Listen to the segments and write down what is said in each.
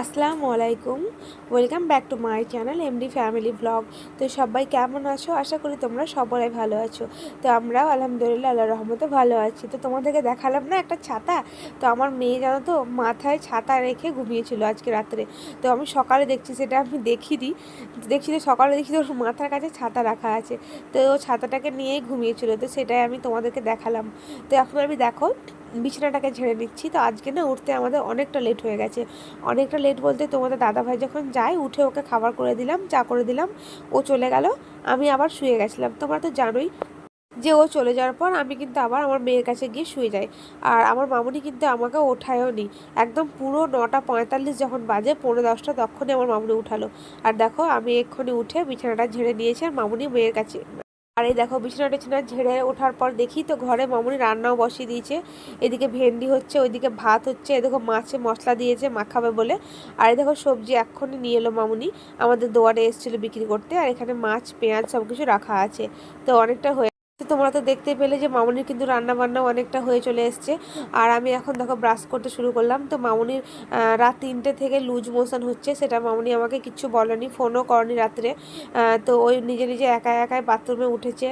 আসসালামু আলাইকুম। Welcome back to my channel MD family blog তো সবাই কেমন আছো? আশা করি তোমরা সবাই ভালো আছো। তো আমরাও আলহামদুলিল্লাহ আল্লাহ রহমতে ভালো আছি। তো তোমাদেরকে দেখালাম না একটা ছাতা? তো আমার মেয়ে জানো তো, মাথায় ছাতা রেখে ঘুমিয়েছিল আজকে রাত্রে। তো আমি সকালে দেখছি, সেটা আমি দেখিনি। দেখছি যে সকালে দেখছি ওর মাথার কাছে ছাতা রাখা আছে। তো ও ছাতাটাকে নিয়েই ঘুমিয়েছিল। তো সেটাই আমি তোমাদেরকে দেখালাম। তো এখন আমি দেখো, বিছানাটাকে ঝেড়ে নিচ্ছি। তো আজকে না, উঠতে আমাদের অনেকটা লেট হয়ে গেছে। অনেকটা লেট বলতে তোমাদের দাদাভাই যখন যায়, উঠে ওকে খাবার করে দিলাম, চা করে দিলাম, ও চলে গেল। আমি আবার শুয়ে গেছিলাম। তোমরা তো জানোই যে ও চলে যাওয়ার পর আমি কিন্তু আবার আমার মেয়ের কাছে গিয়ে শুয়ে যাই। আর আমার মামুনি কিন্তু আমাকে ওঠায়ও নি। একদম পুরো নটা পঁয়তাল্লিশ যখন বাজে পনেরো দশটা তখনই আমার মামুনি উঠালো। আর দেখো, আমি এক্ষুনি উঠে বিছানাটা ঝেড়ে নিয়েছি আর মামুনি মেয়ের কাছে আর এই দেখো, বিছানাটা টিছানা ঝেড়ে ওঠার পর দেখি তো ঘরে মামুনি রান্নাও বসিয়ে দিয়েছে। এদিকে ভেন্ডি হচ্ছে, ওইদিকে ভাত হচ্ছে, এ দেখো মাছে মশলা দিয়েছে, মাখাবে বলে। আর এই দেখো সবজি এক্ষুনি নিয়ে এলো মামুনি। আমাদের দোয়ারে এসেছিল বিক্রি করতে, আর এখানে মাছ, পেঁয়াজ সব কিছু রাখা আছে। তো অনেকটা হয়ে তোমরা তো দেখতে পেলে যে মামুনির কিন্তু রান্না বান্না অনেকটা হয়ে চলে এসছে। আর আমি এখন দেখো ব্রাশ করতে শুরু করলাম। তো মামুনির রাত তিনটে থেকে লুজ মোশন হচ্ছে, সেটা মামুনি আমাকে কিচ্ছু বলেনি, ফোনও করেনি রাত্রে। তো ওই নিজে নিজে একা একাই বাথরুমে উঠেছে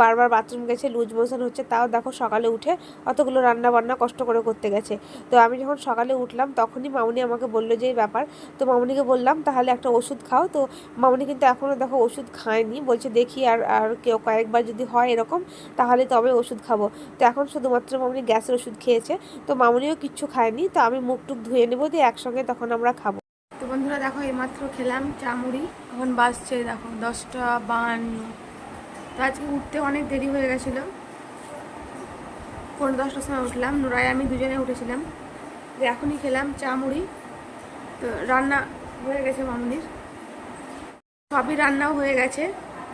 বারবার বাথরুম গেছে, লুজ মোশন হচ্ছে, তাও দেখো সকালে উঠে অতগুলো রান্না বান্না কষ্ট করে করতে গেছে। তো আমি যখন সকালে উঠলাম, তখনই মামুনি আমাকে বলল যে, এই ব্যাপার। তো মামুনিকে বললাম, তাহলে একটা ওষুধ খাও। তো মামুনি কিন্তু এখনও দেখো ওষুধ খায়নি, বলছে দেখি আর আর কেউ কয়েকবার যদি হয় এরকম, তাহলে তবে ওষুধ খাব। তো এখন শুধুমাত্র মামুনি গ্যাসের ওষুধ খেয়েছে, তো মামুনিও কিচ্ছু খায়নি, তো আমি মুখ টুক ধুয়ে নেব, দিয়ে একসঙ্গে তখন আমরা খাব। তো বন্ধুরা দেখো, এইমাত্র খেলাম চামুড়ি এখন বাসছে দেখো দশটা বাহান্ন তো আজকে উঠতে অনেক দেরি হয়ে গেছিল। পনেরো দশটার সময় উঠলাম, নুরাই, আমি দুজনে উঠেছিলাম। এখনই খেলাম চা মুড়ি। তো রান্না হয়ে গেছে মামুনির। সবই রান্নাও হয়ে গেছে।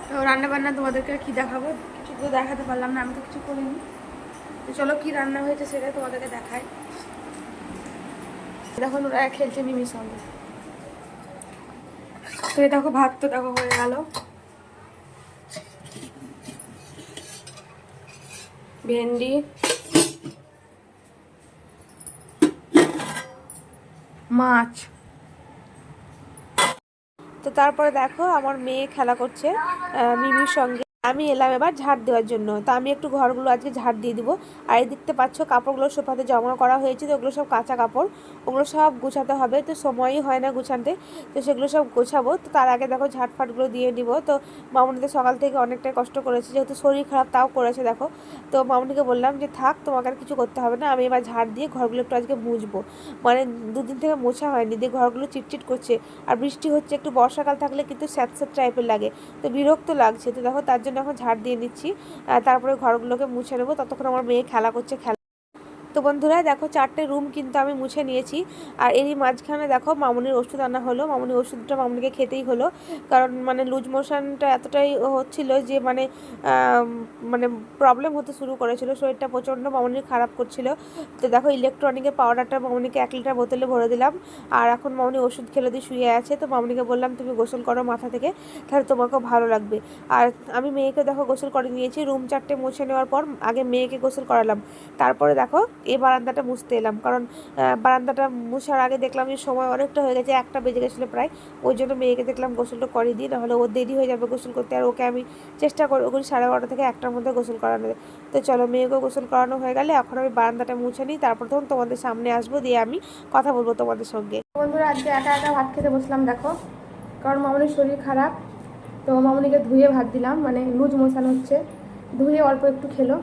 তো রান্না বান্না তোমাদেরকে কি দেখাবো? কিছু তো দেখাতে পারলাম না, আমি তো কিছু করিনি। তো চলো কি রান্না হয়েছে সেটা তোমাদেরকে দেখাই। দেখো নুরাই খেলছে মিমির সঙ্গে। তো এই দেখো, ভাত তো দেখো হয়ে গেল। ভেন্ডি। মাছ। তো তারপরে দেখো, আমার মেয়ে খেলা করছে মিমির সঙ্গে। আমি এলাম এবার ঝাড় দেওয়ার জন্য। তো আমি একটু ঘরগুলো আজকে ঝাড় দিয়ে দিব। আর এই দেখতে পাচ্ছ, কাপড়গুলো সোফাতে জমা করা হয়েছে, তো ওগুলো সব কাঁচা কাপড়। ওগুলো সব গুছাতে হবে, তো সময়ই হয় না গুছাতে। তো সেগুলো সব গোছাবো। তো তার আগে দেখো ঝাড়ফাটগুলো দিয়ে নিব। তো মামুনিতে সকাল থেকে অনেকটাই কষ্ট করেছে, যেহেতু শরীর খারাপ তাও করেছে, দেখো। তো মামুনিকে বললাম যে, থাক, তোমাকে আর কিছু করতে হবে না। আমি এবার ঝাড় দিয়ে ঘরগুলো একটু আজকে মুছবো। মানে দুদিন থেকে মোছা হয়নি, দিয়ে ঘরগুলো চিটচিট করছে। আর বৃষ্টি হচ্ছে, একটু বর্ষাকাল থাকলে কিন্তু স্যাঁত স্যাঁত টাইপের লাগে। তো বিরক্ত লাগছে, তো দেখো তার জন্য এখন ঝাড় দিয়ে আহ, তারপরে ঘরগুলোকে মুছে নেব। ততক্ষণ আমার মেয়ে খেলা করছে খেলা তো বন্ধুরা, দেখো চারটে রুম কিন্তু আমি মুছে নিয়েছি। আর এরই মাঝখানে দেখো মামুনির ওষুধ আনা হলো। মামুনির ওষুধটা মামুনিকে খেতেই হলো। কারণ মানে লুজ মোশনটা এতটাই হচ্ছিল যে মানে মানে প্রবলেম হতে শুরু করেছিল। শরীরটা প্রচণ্ড মামুনির খারাপ করছিল। তো দেখো ইলেকট্রনিকের পাউডারটা মামুনিকে এক লিটার বোতলে ভরে দিলাম। আর এখন মামুনি ওষুধ খেলে দিয়ে শুয়ে আছে। তো মামুনিকে বললাম, তুমি গোসল করো মাথা থেকে, তাহলে তোমাকেও ভালো লাগবে। আর আমি মেয়েকে দেখো গোসল করে নিয়েছি। রুম চারটে মুছে নেওয়ার পর আগে মেয়েকে গোসল করালাম। তারপরে দেখো এই বারান্দাটা মুছতে এলাম। কারণ বারান্দাটা মুছার আগে দেখলাম যে সময় অনেকটা হয়ে গেছে, একটা বেজে গেছিল প্রায়। ওই জন্য মেয়েকে দেখলাম গোসলটা করে দিই নাহলে ও দেরি হয়ে যাবে গোসল করতে। আর ওকে আমি চেষ্টা করি ওগুলি সাড়ে বারোটা থেকে একটার মধ্যে গোসল করানো তো চলো মেয়েকে গোসল করানো হয়ে গেলে এখন আমি বারান্দাটা মুছে নিই, তারপর তখন তোমাদের সামনে আসব, দিয়ে আমি কথা বলব তোমাদের সঙ্গে। বন্ধুরা, আজকে একা একা ভাত খেতে বসলাম, দেখো। কারণ মামুনির শরীর খারাপ, তো মামুনিকে ধুয়ে ভাত দিলাম মানে লুজ মোশন হচ্ছে। ধুয়ে অল্প একটু খেলো।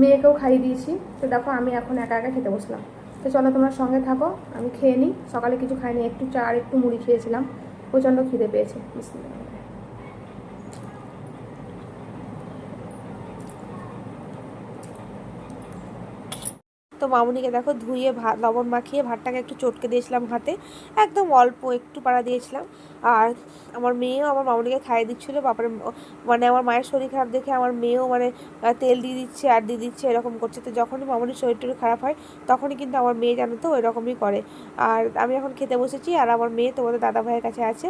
মেয়েকেও খাইয়ে দিয়েছি। তো দেখো আমি এখন একা একা খেতে বসলাম। তো চলো তোমার সঙ্গে থাকো, আমি খেয়ে নিই। সকালে কিছু খাইনি, একটু চা আর একটু মুড়ি খেয়েছিলাম। প্রচণ্ড খিদে পেয়েছে। মামুনিকে দেখো ধুয়ে ভাত লবণ মাখিয়ে ভাতটাকে একটু চটকে দিয়েছিলাম হাতে। একদম অল্প একটু পাড়া দিয়েছিলাম। আর আমার মেয়েও আমার মামুনিকে খাইয়ে দিচ্ছিল। বাপরে মানে আমার মায়ের শরীর খারাপ দেখে আমার মেয়েও মানে তেল দিয়ে দিচ্ছে, আর দিয়ে দিচ্ছে, এরকম করছে। তো যখনই মামুনির শরীর খারাপ হয়, তখনই কিন্তু আমার মেয়ে জানো তো ওইরকমই করে। আর আমি এখন খেতে বসেছি, আর আমার মেয়ে তোমাদের দাদা ভাইয়ের কাছে আছে।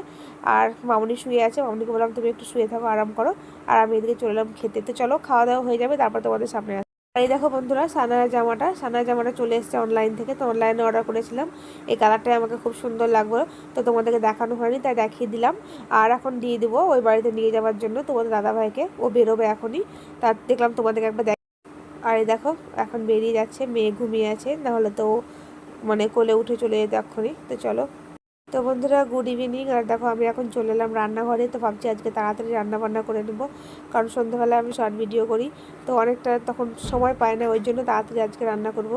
আর মামুনি শুয়ে আছে। মামুনিকে বললাম, তুমি একটু শুয়ে থাকো, আরাম করো। আর আমি এদিকে চলে এলাম খেতে। তো চলো, খাওয়া দাওয়া হয়ে যাবে, তারপর তোমাদের সামনে এই দেখো বন্ধুরা সানায়া জামাটা। সানায়া জামাটা চলে এসেছে অনলাইন থেকে, তো অনলাইনে অর্ডার করেছিলাম। এই কালারটাই আমাকে খুব সুন্দর লাগল, তো তোমাদেরকে দেখানো হয়নি, তাই দেখিয়ে দিলাম। আর এখন দিয়ে দেবো ওই বাড়িতে নিয়ে যাওয়ার জন্য তোমাদের দাদাভাইকে, ও বেরোবে এখনই। তার দেখলাম তোমাদেরকে একবার দেখ আর এই দেখো, এখন বেরিয়ে যাচ্ছে, মেয়ে ঘুমিয়ে আছে, নাহলে তো মানে কোলে উঠে চলে যেত এক্ষুনি। তো চলো তো বন্ধুরা গুড ইভিনিং আর দেখো, আমি এখন চলে এলাম রান্নাঘরে। তো ভাবছি আজকে তাড়াতাড়ি রান্না বান্না করে নেব। কারণ সন্ধ্যাবেলায় আমি শর্ট ভিডিও করি। তো অনেকটা তখন সময় পায় না, ওই জন্য তাড়াতাড়ি আজকে রান্না করব।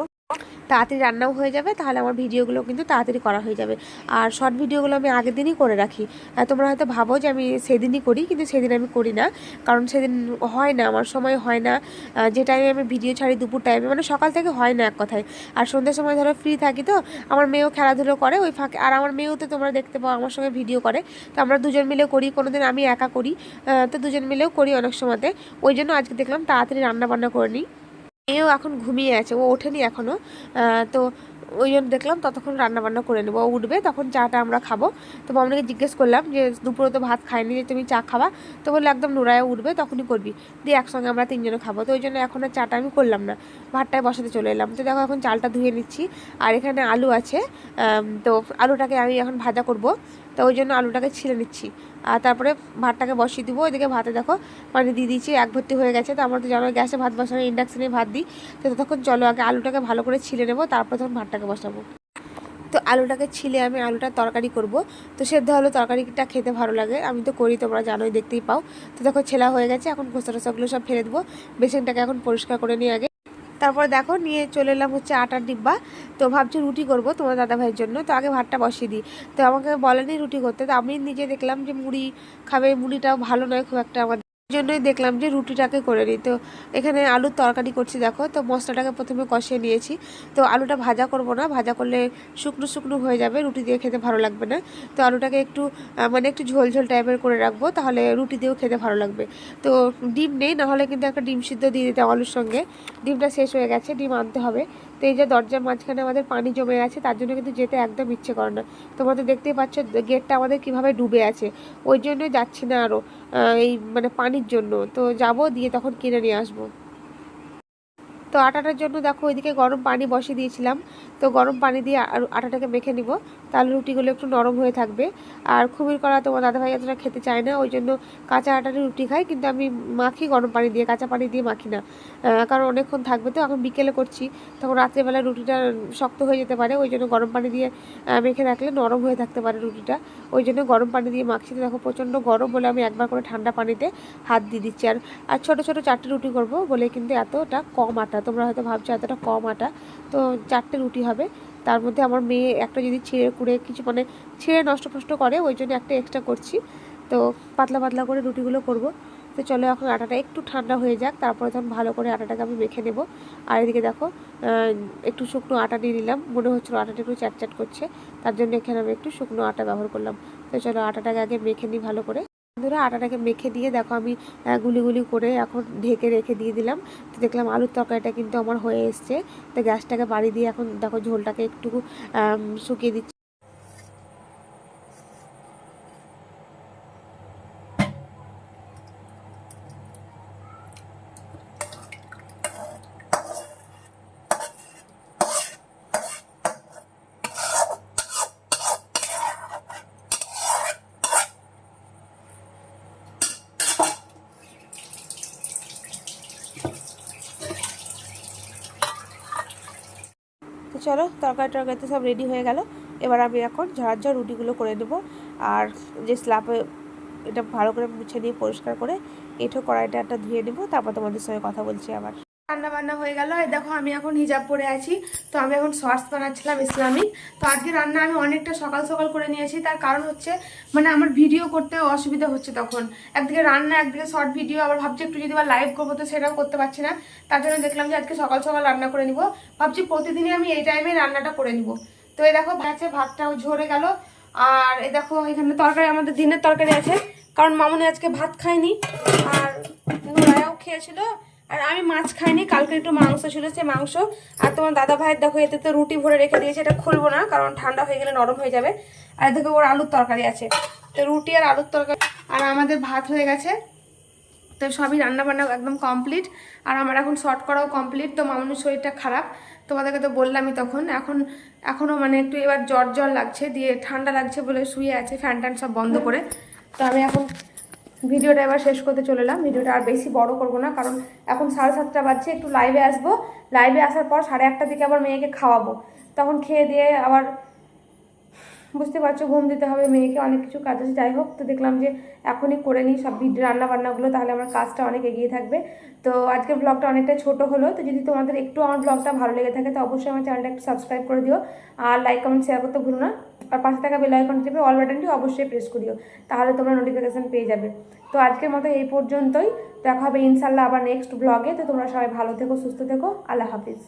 তাড়াতাড়ি রান্নাও হয়ে যাবে, তাহলে আমার ভিডিওগুলো কিন্তু তাড়াতাড়ি করা হয়ে যাবে। আর শর্ট ভিডিওগুলো আমি আগের দিনই করে রাখি। তোমরা হয়তো ভাবো যে আমি সেদিনই করি, কিন্তু সেদিন আমি করি না। কারণ সেদিন হয় না, আমার সময় হয় না। যে টাইমে আমি ভিডিও ছাড়ি দুপুর টাইমে মানে সকাল থেকে হয় না এক কথায়। আর সন্ধ্যের সময় ধরো ফ্রি থাকি তো, আমার মেয়েও খেলাধুলো করে ওই ফাঁকে। আর আমার মেয়েও তো তোমরা দেখতে পাও, আমার সঙ্গে ভিডিও করে। তো আমরা দুজন মিলে করি কোনো দিন আমি একা করি। তো দুজন মিলেও করি অনেক সময়তে। ওই জন্য আজকে দেখলাম তাড়াতাড়ি রান্না বান্না করে নিই। মেয়েও এখন ঘুমিয়ে আছে, ও ওঠেনি এখনও তো ওই জন্য দেখলাম ততক্ষণ রান্নাবান্না করে নেব। ও উঠবে, তখন চাটা আমরা খাব। তো মামনিকে জিজ্ঞেস করলাম যে, দুপুরে তো ভাত খাইনি যে তুমি চা খাবা? তো বলল, একদম নোড়ায় উঠবে, তখনই করবি। দিয়ে একসঙ্গে আমরা তিনজনে খাব। তো ওই জন্য এখন আর চাটা আমি করলাম না। ভাতটায় বসাতে চলে এলাম। তো দেখো, এখন চালটা ধুয়ে নিচ্ছি। আর এখানে আলু আছে। তো আলুটাকে আমি এখন ভাজা করব। তো ওই জন্য আলুটাকে ছিঁড়ে নিচ্ছি। আর তারপরে ভাতটাকে বসিয়ে দিব। ওইদিকে ভাতে দেখো মানে দিয়ে দিয়েছি, এক ভর্তি হয়ে গেছে। তো আমরা তো জানো গ্যাসে ভাত বসানো ইন্ডাকশানে ভাত দিই। তো ততক্ষণ চলো আগে আলুটাকে ভালো করে ছিলে নেব, তারপর তখন ভাতটাকে বসাবো। তো আলুটাকে ছিলে আমি আলুটা তরকারি করব। তো সেদ্ধ আলু তরকারিটা খেতে ভালো লাগে, আমি তো করি, তোমরা জানোই, দেখতেই পাও। তো দেখো ছেলা হয়ে গেছে, এখন খোসা টোসাগুলো সব ফেলে দেবো। বেসিনটাকে এখন পরিষ্কার করে নিয়ে আগে। তারপর দেখো নিয়ে চলে এলাম হচ্ছে আটার ডিব্বা। তো ভাবছি রুটি করব তোমার দাদা ভাইয়ের জন্য। তো আগে ভাতটা বসিয়ে দিই। তো আমাকে বলেনি রুটি করতে। তো আমি নিজে দেখলাম যে মুড়ি খাবে, মুড়িটাও ভালো নয়, খুব একটা আমার জন্যই দেখলাম যে রুটিটাকে করে নিই। তো এখানে আলুর তরকারি করছি, দেখো। তো মশলাটাকে প্রথমে কষিয়ে নিয়েছি। তো আলুটা ভাজা করব না, ভাজা করলে শুকনো শুকনো হয়ে যাবে, রুটি দিয়ে খেতে ভালো লাগবে না। তো আলুটাকে একটু মানে একটু ঝোল ঝোল টাইপের করে রাখব, তাহলে রুটি দিয়েও খেতে ভালো লাগবে। তো ডিম নেই, নাহলে কিন্তু একটা ডিম সিদ্ধ দিয়ে দিতে আলুর সঙ্গে। ডিমটা শেষ হয়ে গেছে, ডিম আনতে হবে। তো এই যে দরজার মাঝখানে আমাদের পানি জমে আছে, তার জন্য কিন্তু যেতে একদম ইচ্ছে করে না। তোমাদের দেখতেই পাচ্ছ গেটটা আমাদের কীভাবে ডুবে আছে। ওই জন্য যাচ্ছি না আরও এই মানে পানির জন্য। তো যাব, দিয়ে তখন কিনে নিয়ে আসব। তো আটাটার জন্য দেখো ওইদিকে গরম পানি বসিয়ে দিয়েছিলাম। তো গরম পানি দিয়ে আটাটাকে মেখে নিব। তাহলে রুটিগুলো একটু নরম হয়ে থাকবে। আর খুমির করা তোমার দাদাভাই এতটা খেতে চায় না, ওই জন্য কাঁচা আটারে রুটি খাই, কিন্তু আমি মাখি গরম পানি দিয়ে, কাঁচা পানি দিয়ে মাখি না। কারণ অনেকক্ষণ থাকবে তো, এখন বিকেলে করছি। তখন রাত্রেবেলা রুটিটা শক্ত হয়ে যেতে পারে, ওই জন্য গরম পানি দিয়ে মেখে রাখলে নরম হয়ে থাকতে পারে রুটিটা। ওই জন্য গরম পানি দিয়ে মাখছি। তো দেখো প্রচণ্ড গরম বলে আমি একবার করে ঠান্ডা পানিতে হাত দিয়ে দিচ্ছি। আর আর ছোটো ছোটো চারটে রুটি করব বলে কিন্তু এতটা কম আটা তোমরা হয়তো ভাবছ এতটা কম আটা। তো চারটে রুটি হবে। তার মধ্যে আমার মেয়ে একটা যদি ছিঁড়ে কুড়ে কিছু মানে ছিঁড়ে নষ্ট ফষ্ট করে, ওই জন্য একটা এক্সট্রা করছি। তো পাতলা পাতলা করে রুটিগুলো করব। তো চলো এখন আটাটা একটু ঠান্ডা হয়ে যাক, তারপরে তখন ভালো করে আটাটাকে আমি মেখে নেব। আর এদিকে দেখো একটু শুকনো আটা নিয়ে নিলাম। মনে হচ্ছিল আটাটা একটু চ্যাটচ্যাট করছে। তার জন্য এখানে আমি একটু শুকনো আটা ব্যবহার করলাম। তো চলো আটাটাকে আগে মেখে নিই ভালো করে। বন্ধুরা আটাটাকে মেখে দিয়ে দেখো আমি গুলি গুলি করে এখন ঢেকে রেখে দিয়ে দিলাম। তো দেখলাম আলুর তরকারিটা কিন্তু আমার হয়ে এসছে। তো গ্যাসটাকে বাড়ি দিয়ে এখন দেখো ঝোলটাকে একটু শুকিয়ে দিচ্ছি। চলো, তরকারি টরকারিতে সব রেডি হয়ে গেল। এবার আমি এখন ঝাড় রুটিগুলো করে নেব। আর যে স্ল্যাপে এটা ভালো করে মুছে নিয়ে পরিষ্কার করে, এঁঠো কড়াইটা একটা ধুয়ে নেব, তারপর তোমাদের সঙ্গে কথা বলছি আবার। রান্না বান্না হয়ে গেল। এই দেখো, আমি এখন হিজাব পরে আছি। তো আমি এখন শর্টস বানাচ্ছিলাম ইসলামিক। তো আজকে রান্না আমি অনেকটা সকাল সকাল করে নিয়েছি। তার কারণ হচ্ছে মানে আমার ভিডিও করতে অসুবিধা হচ্ছে তখন। একদিকে রান্না, একদিকে শর্ট ভিডিও আবার ভাবছি একটু যদি লাইভ করব তো সেটাও করতে পারছি না। তার জন্য দেখলাম যে আজকে সকাল সকাল রান্না করে নিব। ভাবছি প্রতিদিনই আমি এই টাইমে রান্নাটা করে নিব। তো এই দেখো ভাছে ভাতটাও ঝরে গেল। আর এই দেখো, এখানে তরকারি, আমাদের দিনের তরকারি আছে। কারণ মামনি আজকে ভাত খায়নি। আর খেয়েছিল। আর আমি মাছ খাইনি, কালকে একটু মাংস ছিল সে মাংস। আর তোমার দাদা ভাইয়ের দেখো, এতে তো রুটি ভরে রেখে দিয়েছে, এটা খুলবো না, কারণ ঠান্ডা হয়ে গেলে নরম হয়ে যাবে। আর দেখো ওর আলুর তরকারি আছে। তো রুটি আর আলুর তরকারি, আর আমাদের ভাত হয়ে গেছে। তো সবই রান্নাবান্না একদম কমপ্লিট। আর আমার এখন শর্ট করাও কমপ্লিট, তো মামুনির শরীরটা খারাপ। তোমাদেরকে তো বললামই তখন, এখন এখনও মানে একটু এবার জ্বর জ্বর লাগছে, দিয়ে ঠান্ডা লাগছে বলে শুয়ে আছে, ফ্যান ট্যান সব বন্ধ করে। তো আমি এখন ভিডিওটা এবার শেষ করতে চলে এলাম। ভিডিওটা আর বেশি বড় করব না, কারণ এখন সাড়ে সাতটা বাজছে, একটু লাইভে আসব। লাইভে আসার পর সাড়ে আটটার দিকে আবার মেয়েকে খাওয়াবো। তখন খেয়ে দিয়ে আবার বুঝতে পারছ, ঘুম দিতে হবে, মেয়েকে অনেক কিছু কাজ আছে। যাই হোক, তো দেখলাম যে এখনই করে নিই সব ভিডিও রান্না বান্নাগুলো তাহলে আমার কাজটা অনেক এগিয়ে থাকবে। তো আজকের ব্লগটা অনেকটা ছোট হলো, তো যদি তোমাদের একটু আমার ব্লগটা ভালো লেগে থাকে, তো অবশ্যই আমার চ্যানেলটা একটু সাবস্ক্রাইব করে দিও। আর লাইক কমেন্ট শেয়ার করতে ভুলো না। আর পাশে থাকা বেল আইকন টিপে অল বাটনটি অবশ্যই প্রেস করিও, তাহলে তোমরা নোটিফিকেশন পেয়ে যাবে। তো আজকের মতো এই পর্যন্তই। দেখা হবে ইনশাল্লাহ আবার নেক্সট ব্লগে তো তোমরা সবাই ভালো থেকো, সুস্থ থেকো। আল্লাহ হাফিজ।